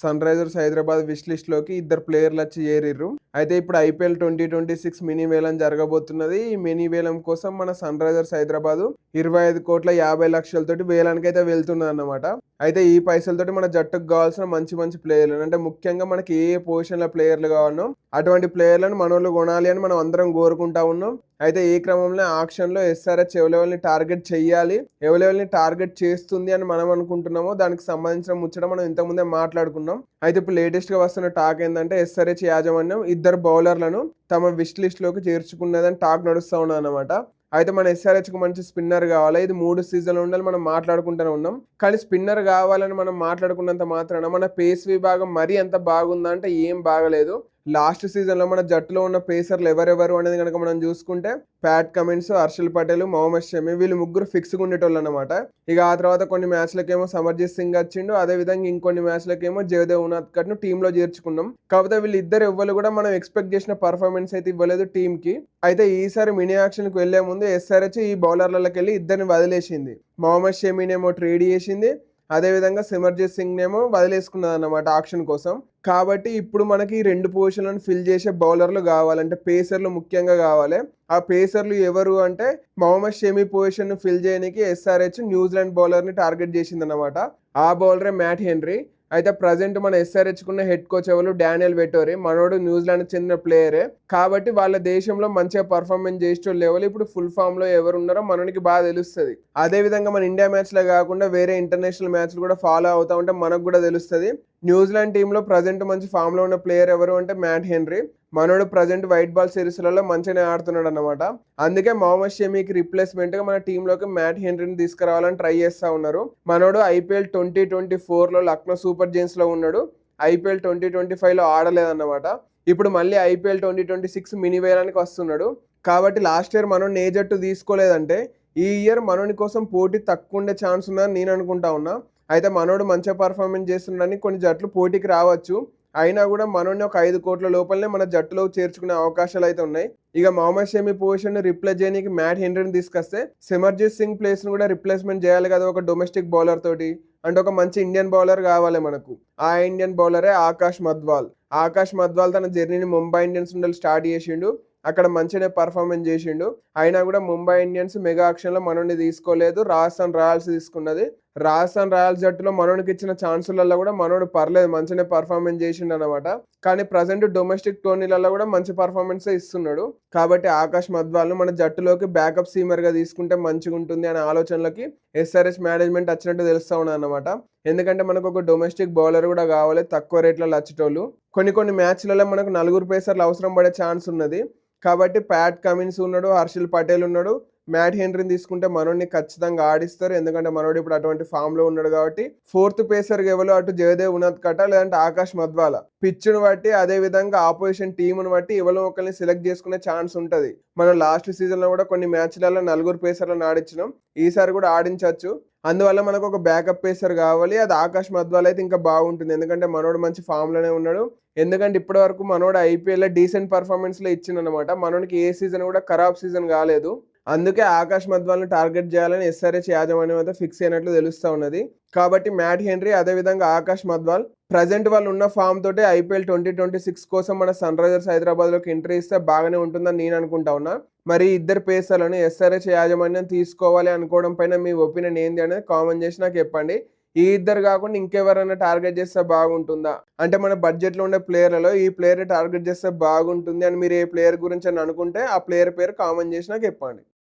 Sun Risers Hyderabad wish లిస్ట్లోకి ఇద్దరు ప్లేయర్లు వచ్చి చేరిర్రు. అయితే ఇప్పుడు IPL twenty twenty six mini వేలం జరగబోతున్నది. ఈ మినీ వేలం కోసం మన సన్ రైజర్స్ హైదరాబాద్ ఇరవై ఐదు కోట్ల యాభై లక్షలతోటి వేలానికి అయితే వెళ్తున్నది అన్నమాట అయితే ఈ పైసలతోటి మన జట్టుకు కావాల్సిన మంచి మంచి ప్లేయర్లు అంటే ముఖ్యంగా మనకి ఏ పొజిషన్ల ప్లేయర్లు కావాలనో అటువంటి ప్లేయర్లను మనోళ్ళు కొనాలి అని మనం అందరం కోరుకుంటా ఉన్నాం. అయితే ఈ క్రమంలో ఆక్షన్లో ఎస్ఆర్హెచ్ ఎవరెవరిని టార్గెట్ చేయాలి ఎవలెవల్ని టార్గెట్ చేస్తుంది అని మనం అనుకుంటున్నామో దానికి సంబంధించిన ముచ్చట మనం ఇంతకుముందే మాట్లాడుకున్నాం. అయితే ఇప్పుడు లేటెస్ట్గా వస్తున్న టాక్ ఏంటంటే ఎస్ఆర్హెచ్ యాజమాన్యం ఇద్దరు బౌలర్లను తమ విష్ లిస్ట్లోకి చేర్చుకున్నదని టాక్ నడుస్తూ ఉన్నది అనమాట అయితే మన ఎస్ఆర్హెచ్కి మంచి స్పిన్నర్ కావాలి? ఇది మూడు సీజన్లు ఉండాలి మనం మాట్లాడుకుంటూనే ఉన్నాం. కానీ స్పిన్నర్ కావాలని మనం మాట్లాడుకున్నంత మాత్రాన మన పేస్ విభాగం మరీ ఎంత బాగుందా అంటే ఏం బాగలేదు. లాస్ట్ సీజన్లో మన జట్టులో ఉన్న పేసర్లు ఎవరెవరు అనేది కనుక మనం చూసుకుంటే ప్యాట్ కమిన్స్ హర్షల్ పటేల్ మొహమ్మద్ షమి వీళ్ళు ముగ్గురు ఫిక్స్గా ఉండేటోళ్ళు అనమాట ఇక ఆ తర్వాత కొన్ని మ్యాచ్లకేమో సమర్జిత్ సింగ్ వచ్చిండు అదే విధంగా ఇంకొన్ని మ్యాచ్లకేమో జయదేవ్ నాథ్ కట్ను టీంలో చేర్చుకున్నాం. కాకపోతే వీళ్ళు ఇద్దరు ఎవ్వరు కూడా మనం ఎక్స్పెక్ట్ చేసిన పర్ఫార్మెన్స్ అయితే ఇవ్వలేదు టీంకి. అయితే ఈసారి మినీ యాక్షన్కి వెళ్ళే ముందు ఎస్ఆర్హెచ్ ఈ బౌలర్లకి వెళ్ళి ఇద్దరిని వదిలేసింది. మొహమ్మద్ షమీనేమో ట్రేడ్ చేసింది. అదేవిధంగా సిమర్జీత్ సింగ్ నేమో వదిలేసుకున్నది అనమాట ఆక్షన్ కోసం. కాబట్టి ఇప్పుడు మనకి రెండు పొజిషన్లను ఫిల్ చేసే బౌలర్లు కావాలంటే పేసర్లు ముఖ్యంగా కావాలి. ఆ పేసర్లు ఎవరు అంటే మొహమ్మద్ షమీ పొజిషన్ ఫిల్ చేయడానికి ఎస్ఆర్హెచ్ న్యూజిలాండ్ బౌలర్ని టార్గెట్ చేసింది అనమాట ఆ బౌలరే మ్యాట్ హెన్రీ. అయితే ప్రజెంట్ మన ఎస్ఆర్హెచ్కున్న హెడ్ కోచ్ ఎవరు? Daniel Vettori. మనోడు న్యూజిలాండ్ చెందిన ప్లేయరే. కాబట్టి వాళ్ళ దేశంలో మంచిగా పర్ఫార్మెన్స్ చేసే లెవెల్. ఇప్పుడు ఫుల్ ఫామ్లో ఎవరు ఉన్నారో మనకి బాగా తెలుస్తుంది. అదే విధంగా మన ఇండియా మ్యాచ్లో కాకుండా వేరే ఇంటర్నేషనల్ మ్యాచ్లు కూడా ఫాలో అవుతా ఉంటే మనకు కూడా తెలుస్తుంది. న్యూజిలాండ్ టీంలో ప్రజెంట్ మంచి ఫామ్లో ఉన్న ప్లేయర్ ఎవరు అంటే మ్యాట్ హెన్రీ. మనోడు ప్రజెంట్ వైట్ బాల్ సిరీస్లలో మంచిగానే ఆడుతున్నాడు అనమాట అందుకే మొహమ్మద్ షమీకి రిప్లేస్మెంట్గా మన టీంలోకి మ్యాట్ హెన్రీని తీసుకురావాలని ట్రై చేస్తా ఉన్నారు. మనోడు ఐపీఎల్ ట్వంటీ ట్వంటీ ఫోర్లో లక్నో సూపర్ జైన్స్ ఉన్నాడు. ఐపీఎల్ ట్వంటీ ట్వంటీ ఫైవ్లో ఆడలేదన్నమాట. ఇప్పుడు మళ్ళీ IPL twenty twenty six mini వేయడానికి వస్తున్నాడు. కాబట్టి లాస్ట్ ఇయర్ మనం ఏ జట్టు తీసుకోలేదంటే ఈ ఇయర్ మనోని కోసం పోటీ తక్కువ ఉండే ఛాన్స్ ఉందని నేను అనుకుంటా ఉన్నా. అయితే మనోడు మంచిగా పర్ఫార్మెన్స్ చేస్తున్నాడని కొన్ని జట్లు పోటీకి రావచ్చు. అయినా కూడా మనోడిని ఒక ఐదు కోట్ల లోపలనే మన జట్టులో చేర్చుకునే అవకాశాలు అయితే ఉన్నాయి. ఇక మొహమ్మద్ షమి పొజిషన్ రిప్లేస్ చేయడానికి మ్యాట్ హెన్రీని తీసుకొస్తే సిమర్జిత్ సింగ్ ప్లేస్ను కూడా రిప్లేస్మెంట్ చేయాలి కదా ఒక డొమెస్టిక్ బౌలర్ తోటి. అంటే ఒక మంచి ఇండియన్ బౌలర్ కావాలి మనకు. ఆ ఇండియన్ బౌలరే ఆకాష్ మద్వాల్. ఆకాష్ మద్వాల్ తన జర్నీని ముంబై ఇండియన్స్ నుండి స్టార్ట్ చేసిండు. అక్కడ మంచిగానే పర్ఫార్మెన్స్ చేసిండు. అయినా కూడా ముంబై ఇండియన్స్ మెగా ఆక్షన్లో మనల్ని తీసుకోలేదు. రాజస్థాన్ రాయల్స్ తీసుకున్నది. రాజస్థాన్ రాయల్స్ జట్టులో మనోడికి ఇచ్చిన ఛాన్సులలో కూడా మనోడు పర్లేదు మంచిగానే పర్ఫార్మెన్స్ చేసిండు అనమాట కానీ ప్రజెంట్ డొమెస్టిక్ టోర్నీలలో కూడా మంచి పర్ఫార్మెన్స్ ఇస్తున్నాడు. కాబట్టి ఆకాష్ మద్వాల్ను మన జట్టులోకి బ్యాకప్ సీమర్గా తీసుకుంటే మంచిగా ఉంటుంది అనే ఆలోచనలకి ఎస్ఆర్ఎస్ మేనేజ్మెంట్ వచ్చినట్టు తెలుస్తా ఉన్నాను అనమాట ఎందుకంటే మనకు ఒక డొమెస్టిక్ బౌలర్ కూడా కావాలి తక్కువ రేట్లలో వచ్చేటోళ్ళు కొన్ని కొన్ని మ్యాచ్లలో మనకు నలుగురు పేసర్లు అవసరం పడే ఛాన్స్ ఉన్నది. కాబట్టి ప్యాట్ కమిన్స్ ఉన్నాడు హర్షిల్ పటేల్ ఉన్నాడు మ్యాట్ హెన్రీని తీసుకుంటే మనోడిని ఖచ్చితంగా ఆడిస్తారు. ఎందుకంటే మనోడు ఇప్పుడు అటువంటి ఫామ్లో ఉన్నాడు కాబట్టి ఫోర్త్ పేసర్ ఎవరు? అటు జయదేవ్ ఉన్నత్ కట్ట లేదంటే ఆకాష్ మద్వాల పిచ్చును బట్టి అదే విధంగా ఆపోజిషన్ టీమును బట్టి ఎవరో ఒకరిని సెలెక్ట్ చేసుకునే ఛాన్స్ ఉంటుంది. మనం లాస్ట్ సీజన్లో కూడా కొన్ని మ్యాచ్లలో నలుగురు పేసర్లను ఆడించినాం. ఈసారి కూడా ఆడించవచ్చు. అందువల్ల మనకు ఒక బ్యాకప్ పేసర్ కావాలి. అది ఆకాష్ మద్వాల్ అయితే ఇంకా బాగుంటుంది. ఎందుకంటే మనోడు మంచి ఫామ్లోనే ఉన్నాడు. ఎందుకంటే ఇప్పటి వరకు మనోడు ఐపీఎల్ డీసెంట్ పర్ఫార్మెన్స్లో ఇచ్చిందనమాట మనోడికి ఏ సీజన్ కూడా ఖరాబ్ సీజన్ కాలేదు. అందుకే ఆకాష్ మద్వాల్ని టార్గెట్ చేయాలని ఎస్ఆర్హెచ్ యాజమాన్యం అయితే ఫిక్స్ అయినట్లు తెలుస్తూ ఉన్నది. కాబట్టి మ్యాట్ హెన్రీ అదేవిధంగా ఆకాష్ మద్వాల్ ప్రజెంట్ వాళ్ళు ఉన్న ఫామ్ తోటి ఐపీఎల్ ట్వంటీ ట్వంటీ సిక్స్ కోసం మన సన్ రైజర్స్ హైదరాబాద్లోకి ఎంట్రీ ఇస్తే బాగానే ఉంటుందని నేను అనుకుంటా ఉన్నా. మరి ఇద్దరు పేసర్లను ఎస్ఆర్హెచ్ యాజమాన్యం తీసుకోవాలి అనుకోవడం పైన మీ ఒపీనియన్ ఏంది అనేది కామెంట్ చేసి నాకు చెప్పండి. ఈ ఇద్దరు కాకుండా ఇంకెవరైనా టార్గెట్ చేస్తే బాగుంటుందా? అంటే మన బడ్జెట్లో ఉండే ప్లేయర్లలో ఈ ప్లేయర్ టార్గెట్ చేస్తే బాగుంటుంది అని మీరు ఏ ప్లేయర్ గురించి అని అనుకుంటే ఆ ప్లేయర్ పేరు కామెంట్ చేసి నాకు చెప్పండి.